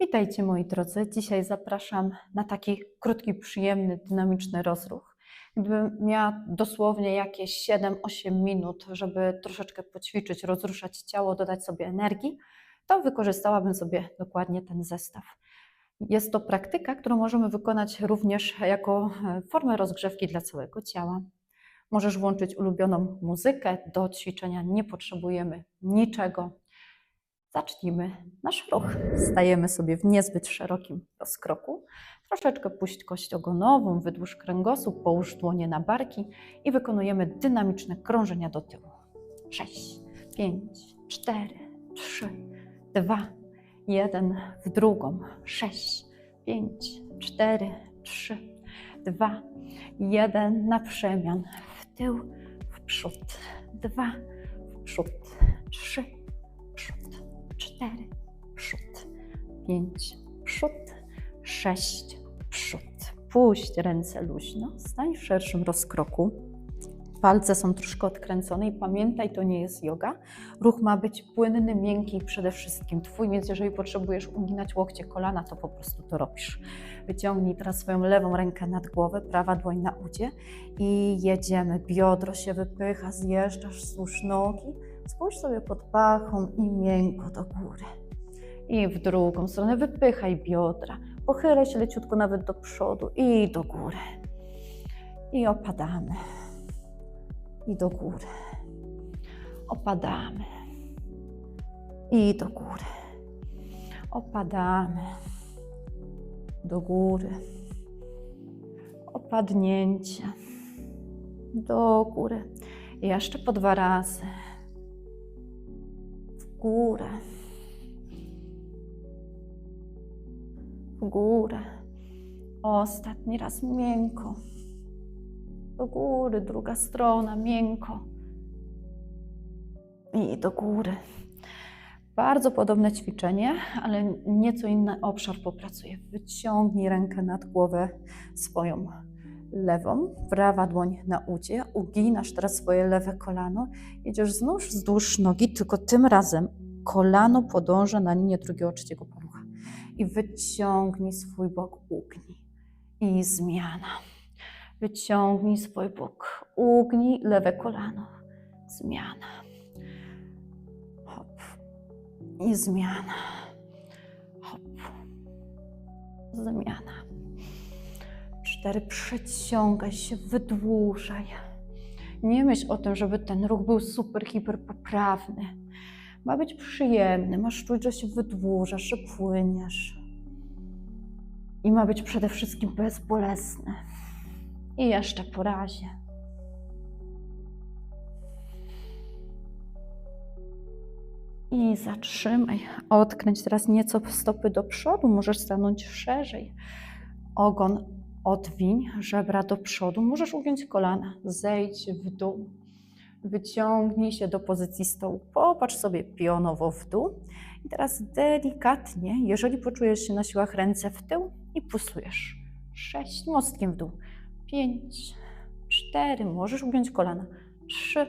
Witajcie moi drodzy. Dzisiaj zapraszam na taki krótki, przyjemny, dynamiczny rozruch. Gdybym miała dosłownie jakieś 7-8 minut, żeby troszeczkę poćwiczyć, rozruszać ciało, dodać sobie energii, to wykorzystałabym sobie dokładnie ten zestaw. Jest to praktyka, którą możemy wykonać również jako e, formę rozgrzewki dla całego ciała. Możesz włączyć ulubioną muzykę. Do ćwiczenia nie potrzebujemy niczego. Zacznijmy nasz ruch. Stajemy sobie w niezbyt szerokim rozkroku. Troszeczkę puść kość ogonową, wydłuż kręgosłup, połóż dłonie na barki i wykonujemy dynamiczne krążenia do tyłu. 6, 5, 4, 3, 2, 1 w drugą. 6, 5, 4, 3, 2, 1 na przemian. W tył, w przód. 2, w przód. 3, przód. 4, przód. 5, przód. 6, przód. Puść ręce luźno. Stań w szerszym rozkroku. Palce są troszkę odkręcone i pamiętaj, to nie jest yoga. Ruch ma być płynny, miękki i przede wszystkim twój, więc jeżeli potrzebujesz uginać łokcie, kolana, to po prostu to robisz. Wyciągnij teraz swoją lewą rękę nad głowę, prawa dłoń na udzie i jedziemy. Biodro się wypycha, zjeżdżasz wzdłuż nogi. Spójrz sobie pod pachą i miękko do góry. I w drugą stronę wypychaj biodra. Pochylaj się leciutko nawet do przodu i do góry. I opadamy. I do góry. Opadamy. I do góry. Opadamy. Do góry. Opadnięcie. Do góry. I jeszcze po dwa razy. Górę. W górę. Ostatni raz miękko. Do góry, druga strona, miękko. I do góry. Bardzo podobne ćwiczenie, ale nieco inny obszar popracuje. Wyciągnij rękę nad głowę swoją lewą, prawa dłoń na udzie, uginasz teraz swoje lewe kolano, jedziesz znów wzdłuż nogi, tylko tym razem kolano podąża na linię drugiego, trzeciego palucha. I wyciągnij swój bok, ugnij. I zmiana. Wyciągnij swój bok, ugnij lewe kolano. Zmiana. Hop. I zmiana. Hop. Zmiana. Cztery. Przeciągaj się, wydłużaj. Nie myśl o tym, żeby ten ruch był super, hiper poprawny. Ma być przyjemny, masz czuć, że się wydłużasz, że płyniesz. I ma być przede wszystkim bezbolesny. I jeszcze po razie. I zatrzymaj. Odkręć teraz nieco stopy do przodu. Możesz stanąć szerzej. Ogon odwiń, żebra do przodu. Możesz ugiąć kolana. Zejdź w dół. Wyciągnij się do pozycji stołu. Popatrz sobie pionowo w dół. I teraz delikatnie, jeżeli poczujesz się na siłach ręce w tył i pulsujesz. Sześć, mostkiem w dół. Pięć, cztery, możesz ugiąć kolana. Trzy,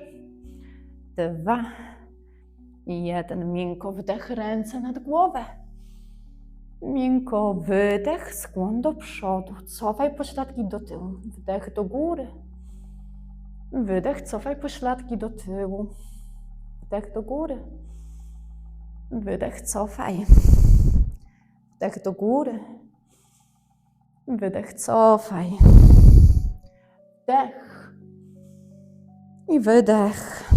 dwa jeden. Miękko wdech, ręce nad głowę. Miękko wydech, skłon do przodu. Cofaj pośladki do tyłu. Wdech do góry. Wydech, cofaj pośladki do tyłu. Wdech do góry. Wydech, cofaj. Wdech do góry. Wydech, cofaj. Wdech. I wydech.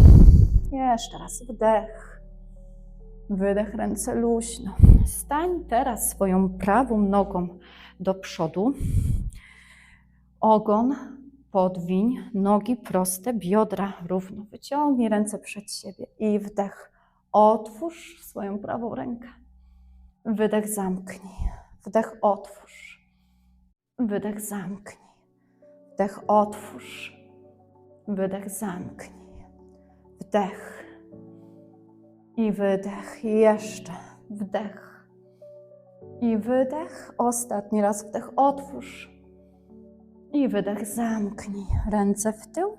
Jeszcze raz wdech. Wydech, ręce luźno. Stań teraz swoją prawą nogą do przodu. Ogon podwiń, nogi proste, biodra równo. Wyciągnij ręce przed siebie i wdech. Otwórz swoją prawą rękę. Wydech zamknij. Wdech otwórz. Wydech zamknij. Wdech otwórz. Wydech zamknij. Wdech. I wydech. Jeszcze. Wdech. I wydech. Ostatni raz wdech otwórz. I wydech zamknij. Ręce w tył.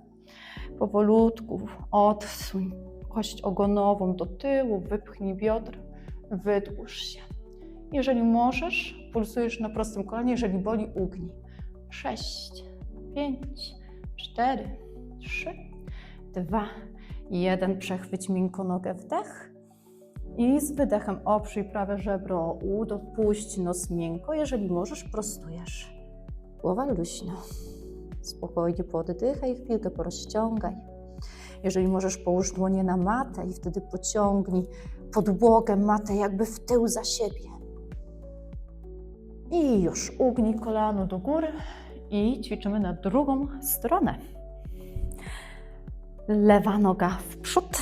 Powolutku odsuń kość ogonową do tyłu, wypchnij biodra, wydłuż się. Jeżeli możesz, pulsujesz na prostym kolanie. Jeżeli boli, ugnij. Sześć, pięć, cztery, trzy, dwa, jeden. Przechwyć miękko nogę, wdech. I z wydechem oprzyj prawe żebro, udo, puść nos miękko. Jeżeli możesz, prostujesz. Głowa luźno. Spokojnie poddychaj, chwilkę porozciągaj. Jeżeli możesz, połóż dłonie na matę i wtedy pociągnij podłogę, matę jakby w tył za siebie. I już ugnij kolano do góry i ćwiczymy na drugą stronę. Lewa noga w przód,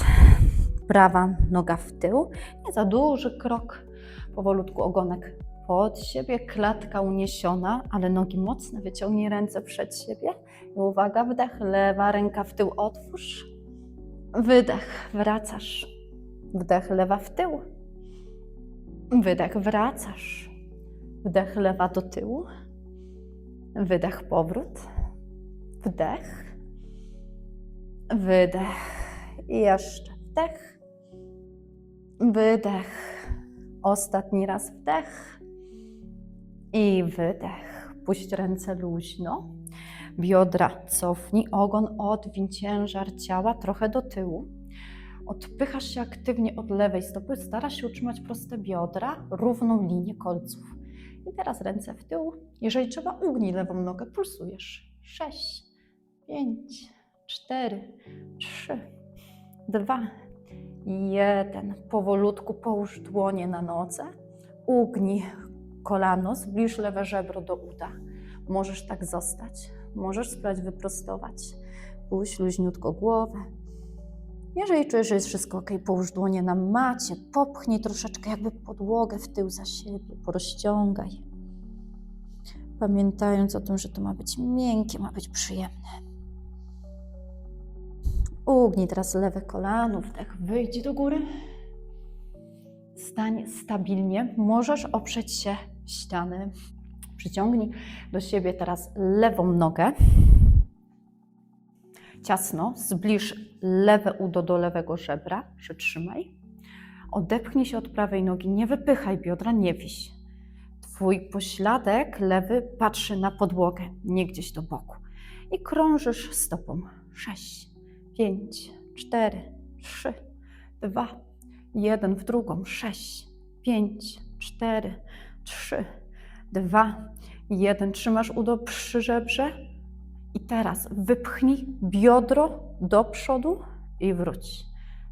prawa noga w tył. Nie za duży krok, powolutku ogonek pod siebie, klatka uniesiona, ale nogi mocne, wyciągnij ręce przed siebie. I uwaga, wdech, lewa ręka w tył otwórz. Wydech, wracasz. Wdech, lewa w tył. Wydech, wracasz. Wdech, lewa do tyłu. Wydech, powrót. Wdech. Wydech. I jeszcze wdech. Wydech. Ostatni raz wdech. I wydech. Puść ręce luźno. Biodra cofnij, ogon odwiń ciężar ciała trochę do tyłu. Odpychasz się aktywnie od lewej stopy, starasz się utrzymać proste biodra, równą linię kolców. I teraz ręce w tył. Jeżeli trzeba, ugnij lewą nogę, pulsujesz. Sześć, pięć, cztery, trzy, dwa, jeden. Powolutku połóż dłonie na nodze, ugnij kolano, zbliż lewe żebro do uda. Możesz tak zostać. Możesz spróbować wyprostować. Puść luźniutko głowę. Jeżeli czujesz, że jest wszystko ok, połóż dłonie na macie, popchnij troszeczkę jakby podłogę w tył za siebie, porozciągaj. Pamiętając o tym, że to ma być miękkie, ma być przyjemne. Ugnij teraz lewe kolano, wdech, wyjdź do góry. Stań stabilnie, możesz oprzeć się ściany. Przyciągnij do siebie teraz lewą nogę. Ciasno, zbliż lewe udo do lewego żebra, przytrzymaj. Odepchnij się od prawej nogi, nie wypychaj biodra, nie wiś. Twój pośladek lewy patrzy na podłogę, nie gdzieś do boku. I krążysz stopą. Sześć, pięć, cztery, trzy, dwa, jeden w drugą. Sześć, pięć, cztery, trzy, dwa, jeden. Trzymasz udo przy żebrze. I teraz wypchnij biodro do przodu i wróć.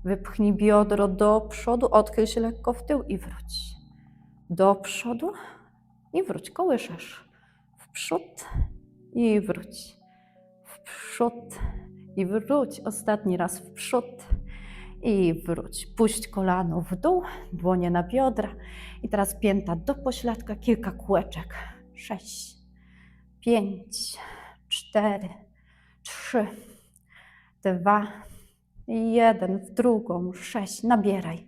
Wypchnij biodro do przodu, odchyl się lekko w tył i wróć. Do przodu i wróć. Kołyszasz. W przód i wróć. W przód i wróć. Ostatni raz w przód i wróć. Puść kolano w dół, dłonie na biodra. I teraz pięta do pośladka, kilka kółeczek. Sześć, pięć, cztery, trzy, dwa, jeden, w drugą, sześć, nabieraj.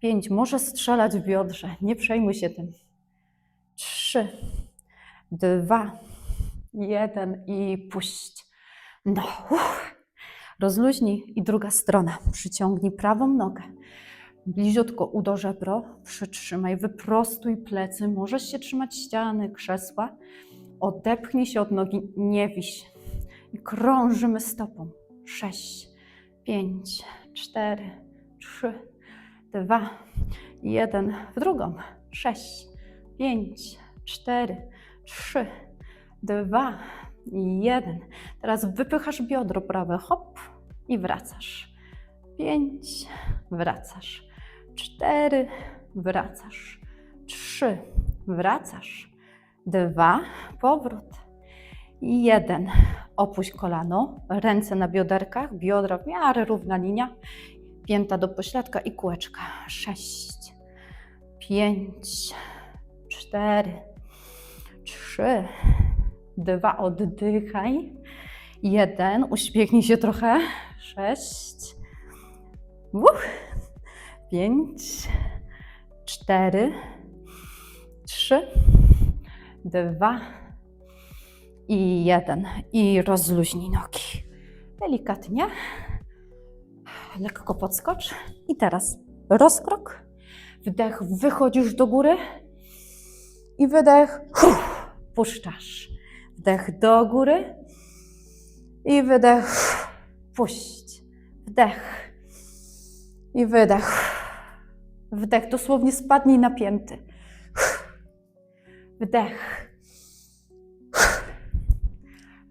Pięć, może strzelać w biodrze, nie przejmuj się tym. Trzy, dwa, jeden i puść. No, uff. Rozluźnij i druga strona. Przyciągnij prawą nogę. Bliziutko udo żebro, przytrzymaj, wyprostuj plecy. Możesz się trzymać ściany, krzesła. Odepchnij się od nogi, nie wiś. I krążymy stopą. Sześć, pięć, cztery, trzy, dwa, jeden. W drugą. Sześć, pięć, cztery, trzy, dwa, jeden. Teraz wypychasz biodro prawe, hop i wracasz. Pięć, wracasz. Cztery, wracasz. Trzy, wracasz. Dwa, powrót. Jeden, opuść kolano, ręce na bioderkach, biodra w miarę równa linia, pięta do pośladka i kółeczka. Sześć, pięć, cztery, trzy, dwa, oddychaj. Jeden, uśmiechnij się trochę. Sześć, uch, pięć, cztery, trzy, dwa i jeden. I rozluźnij nogi. Delikatnie. Lekko podskocz. I teraz rozkrok. Wdech, wychodzisz do góry. I wydech. Puszczasz. Wdech do góry. I wydech. Puść. Wdech. I wydech. Wdech. Dosłownie spadnij napięty. Wdech.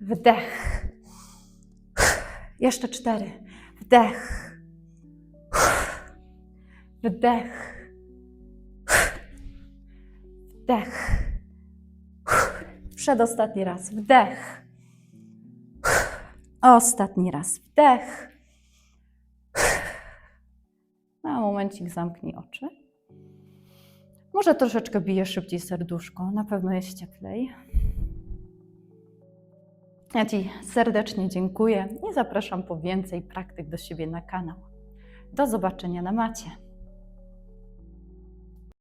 Wdech. Jeszcze cztery. Wdech. Wdech. Wdech. Przedostatni raz. Wdech. Ostatni raz. Wdech. Na momencik zamknij oczy. Może troszeczkę bije szybciej serduszko, na pewno jest cieplej. Ja Ci serdecznie dziękuję i zapraszam po więcej praktyk do siebie na kanał. Do zobaczenia na macie.